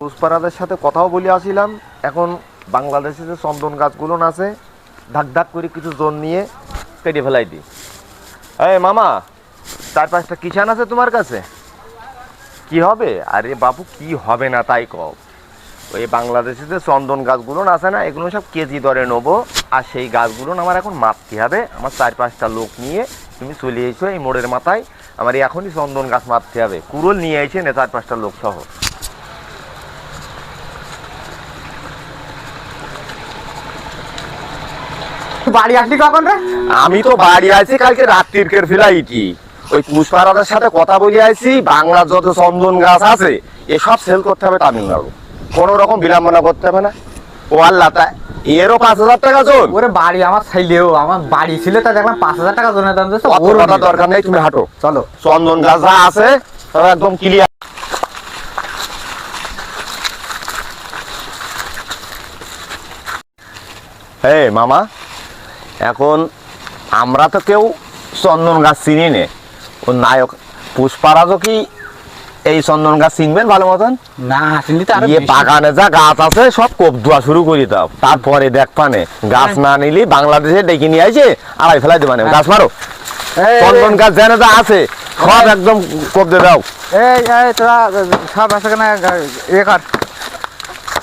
পুষ্পারাদের সাথে কথাও বলে আসিলাম। এখন বাংলাদেশে যে চন্দন গাছগুলো আছে ধাক ধাক করে কিছু জোন নিয়ে কেটে ফেলাই দিই এই মামা চার পাঁচটা কিষান আছে তোমার কাছে? কি হবে? আরে বাবু কি হবে না তাই কও। ওই বাংলাদেশে যে চন্দন গাছগুলো আছে না, এগুলো সব কেজি দরে নেব। আর সেই গাছগুলো আমার এখন মাপতে হবে। আমার চার পাঁচটা লোক নিয়ে তুমি চলে এসো এই মোড়ের মাথায়। আমার এখনই চন্দন গাছ মাপতে হবে। কুরল নিয়ে এসে নে চার পাঁচটা লোক সহ বাড়ি আসলি কখন রে? আমি তো বাড়ি আছি কালকে রাত্রির ফ্লাইটি। ওই পুষ্পারাদের সাথে কথা বলে আইছি বাংলার যত চন্দন গাছ আছে এসব সেল করতে হবে তামিলনাড়ু। কোনো রকম বিড়ম্বনা করতে হবে না। ও আল্লাহ তা এরও পাঁচ হাজার টাকা জন ওরে বাড়ি আমার ছেলেও আমার বাড়ি ছিল তা দেখলাম পাঁচ হাজার টাকা জনের দাম দিচ্ছে অত ওরও কথা দরকার নেই তুমি হাঁটো। চলো। চন্দন গাছ যা আছে একদম ক্লিয়ার হে মামা এখন আমরা তো কেউ চন্দন গাছ চিনি নে ও নায়ক পুষ্পারাজও কি এই চন্দন গাছ চিনবেন ভালো মতন? না চিনলি তো ইয়ে বাগানে যা গাছ আছে সব কোপ ধোয়া শুরু করে দাও তারপরে দেখ পানে গাছ না নিলি বাংলাদেশে ডেকে নিয়ে আসে আড়াই ফেলাই দেবানে গাছ মারো। চন্দন গাছ যেন যা আছে সব একদম কোপ দিয়ে দাও। এই এই তোরা সব আছে কেন ইয়ে কর।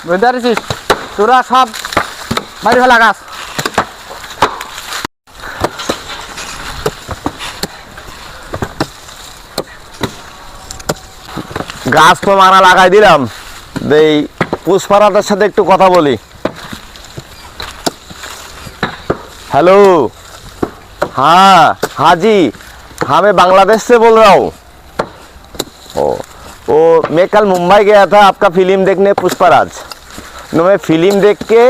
বুঝতে পারছিস? তোরা সব মারি ফেলা গাছ। গাছ তো মারা লাগাই দিলাম এই পুষ্পারাটার সাথে একটু কথা বলি हेलो हाँ हाँ जी हाँ मैं बांग्लादेश से बोल रहा हूँ ओ ओ मैं कल मुंबई गया था आपका फिल्म देखने पुष्पराज तो मैं फिल्म देख के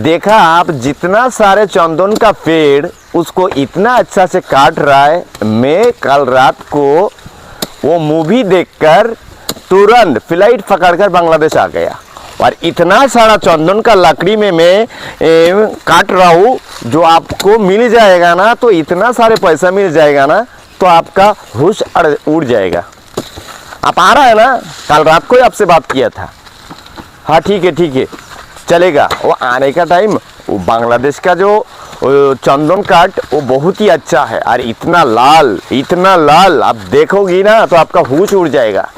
देखा आप जितना सारे चंदन का पेड़ उसको इतना अच्छा से काट रहा है मैं कल रात को वो मूवी देखकर तुरंत फ़्लाइट पकड़कर बांग्लादेश आ गया। और इतना सारा चंदन का लकड़ी में मैं काट रहा हूँ, जो आपको मिल जाएगा ना तो इतना सारे पैसा मिल जाएगा ना तो आपका होश उड़ जाएगा। आप आ रहा है ना, कल रात को ही आपसे बात किया था। हाँ ठीक है ठीक है, चलेगा। वो आने का टाइम वो बांग्लादेश का जो चंदन काट वो बहुत ही अच्छा है। और इतना लाल इतना लाल आप देखोगी ना तो आपका होश उड़ जाएगा।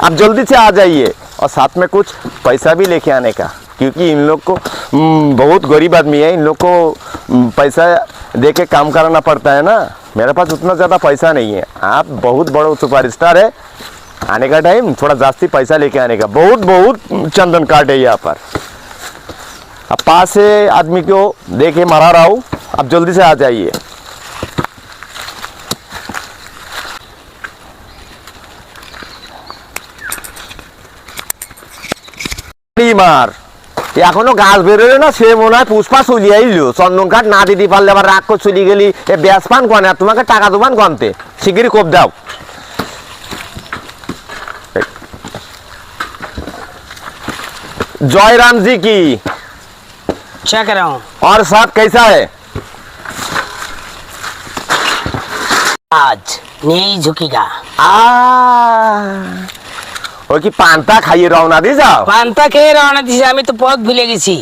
आप जल्दी से आ जाइए और साथ में कुछ पैसा भी लेके आने का क्योंकि इन लोग को हम्म, बहुत गरीब आदमी है। इन लोग को हम्म, पैसा दे के काम कराना पड़ता है ना। मेरे पास उतना ज़्यादा पैसा नहीं है। आप बहुत बड़ो सुपर स्टार है। आने का टाइम थोड़ा जास्ती पैसा लेके आने का। बहुत बहुत चंदन काट है यहाँ पर। अब पास से आदमी को देखे मरा रहा हूँ अब जल्दी से आ जाइए মার এখনো গাছ বেরোলে না সে মনে হয় পুষ্পা চলিয়ে আইলো চন্দন কাঠ না দিতে পারলে আবার রাগ করে চলে গেলি এ ব্যাস পান কনে আর তোমাকে টাকা দেবান কনতে শিগগিরই কোপ দাও जय राम जी की क्या कर रहा हूँ और सब कैसा है आज नहीं झुकेगा आ ও কি পান্তা খাইয়ে রওনা দিয়ে যাও পান্তা খেয়ে রওনা দিছি আমি তো পথ ভুলে গেছি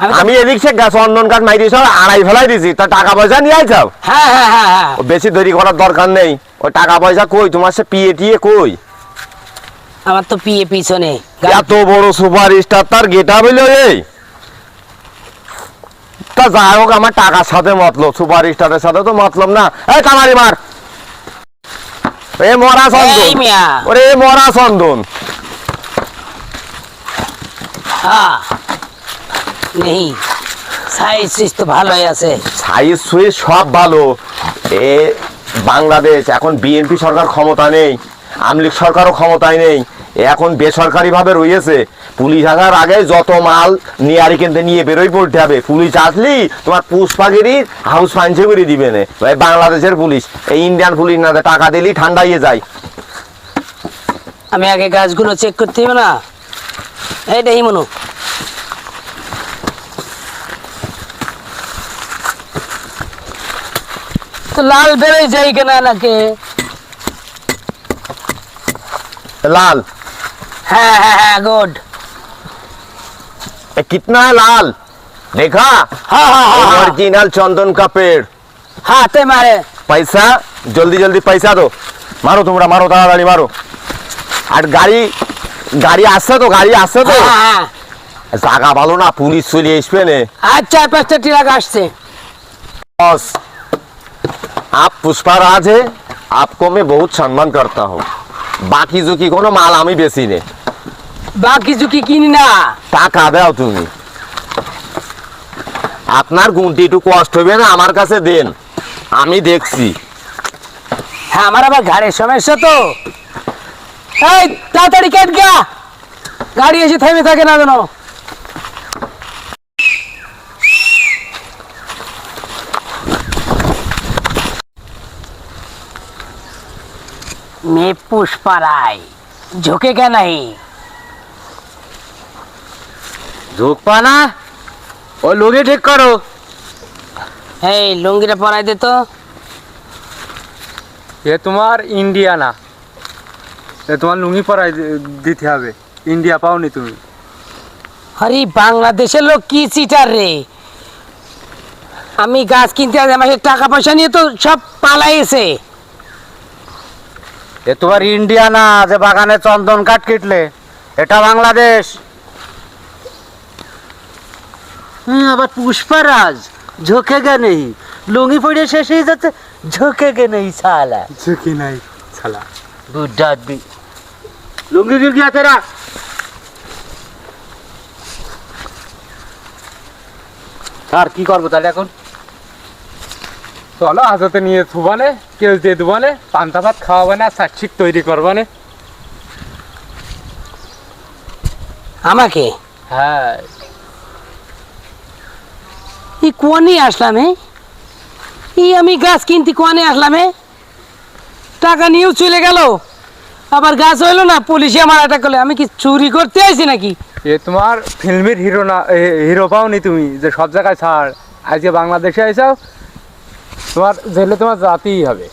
আমি তো- আমি এদিক সে গ্যাস চন্দন কাঠ মাইরি সব আড়াই ফেলাই দিছি তা টাকা পয়সা নিয়ে আইছাও হ্যাঁ হ্যাঁ হ্যাঁ হ্যাঁ ও বেশি দেরি করার দরকার নেই ও টাকা পয়সা কই তোমার সে পিয়ে টিয়ে কই আমার তো পিয়ে পিছনে এত বড় সুপার স্টার তার গেটা বলে এই তা যাই হোক আমার টাকার সাথে মতলব সুপার স্টারের সাথে তো মতলব না। এই কামারি মার। এ মরা চন্দন। ওরে এ মরা চন্দন। নেই। সাইজ তো ভালোই আছে। সাইজ সুইজ সব ভালো। এ বাংলাদেশ এখন বিএনপি সরকার ক্ষমতা নেই আমলিগ সরকারও ক্ষমতায় নেই। এখন বেসরকারিভাবে রয়েছে। পুলিশ আসার আগে যত মাল নিয়ে আর কিনতে নিয়ে বেরোই পড়তে হবে। পুলিশ আসলি তোমার পুষ্পাগিরি হাউস ফাইন্সে করে দিবে না। ভাই বাংলাদেশের পুলিশ। এই ইন্ডিয়ান পুলিশ না টাকা দিলেই ঠান্ডাইয়ে যায়। আমি আগে গাছগুলো চেক করতে হবে না। এইটাই মনু। তো লাল বেরোয় যাই কেনা নাকি? লাল। হ্যাঁ হ্যাঁ হ্যাঁ গুড ये कितना है लाल देखा हाँ हाँ हाँ हाँ ओरिजिनल चंदन का पेड़ হাতে মারে पैसा जल्दी जल्दी पैसा दो मारो তোমরা মারো তাড়াতাড়ি মারো আর গাড়ি গাড়ি আসছে তো গাড়ি আসছে তো হ্যাঁ হ্যাঁ জায়গা ভালো না পুলিশ চলে আসবে না আর চার পাঁচটা ট্রাক আসছে बॉस आप पुष्पाराज है आपको मैं बहुत सम्मान करता हूँ বাকি ঝুঁকি কোনো মাল আমি বেশি নে বাকি ঝুঁকি কিনি না টাকা দাও তুমি আপনার গুনটি একটু কষ্ট হবে না আমার কাছে দেন আমি দেখছি হ্যাঁ আমার আবার ঘাড়ের সমস্যা তো এই তাড়াতাড়ি কেট গা গাড়ি এসে থেমে থাকে না যেন मैं पुष्पा राय झुकेगा नहीं ঝুঁক পা না। ওই লুঙ্গি ঠিক করো। এই লুঙ্গিটা পরাই দে তো। এ তোমার ইন্ডিয়া না। এ তোমার লুঙ্গি পরাই দিতে হবে। ইন্ডিয়া পাওনি তুমি। আরে বাংলাদেশের লোক কি চিটার রে? আমি গাছ কিনতে আসি আমার টাকা পয়সা নিয়ে তো সব পালাইছে। এ তোমার ইন্ডিয়া না যে বাগানে চন্দন কাঠ কেটলে। এটা বাংলাদেশ হ্যাঁ আবার পুষ্পারাজ। ঝোঁকেগা নেই। লুঙ্গি পড়ে শেষ হয়ে যাচ্ছে ঝোঁকেগে নেই সালা ঝুঁকি নাই আদমি লুঙ্গি আর কি করব তাহলে এখন? চলো হাজতে নিয়ে থুবানে কেউ দিয়ে দেবানে পান্তা ভাত খাওয়াবে না সাক্ষিক তৈরি করবানে আমাকে? হ্যাঁ। এই কোয়ানি আসলাম হে এই আমি গাছ কিনতে কোয়ানি আসলাম হে টাকা নিয়েও চলে গেল, আবার গাছ হইল না, পুলিশে আমার অ্যাটাক করলে। আমি কি চুরি করতে আইছি নাকি? এ তোমার ফিল্মের হিরো না হিরো পাওনি তুমি, যে সব জায়গায় ছাড়। আজকে বাংলাদেশে আইসাও, তোমার জেলে তোমার জাতিই হবে।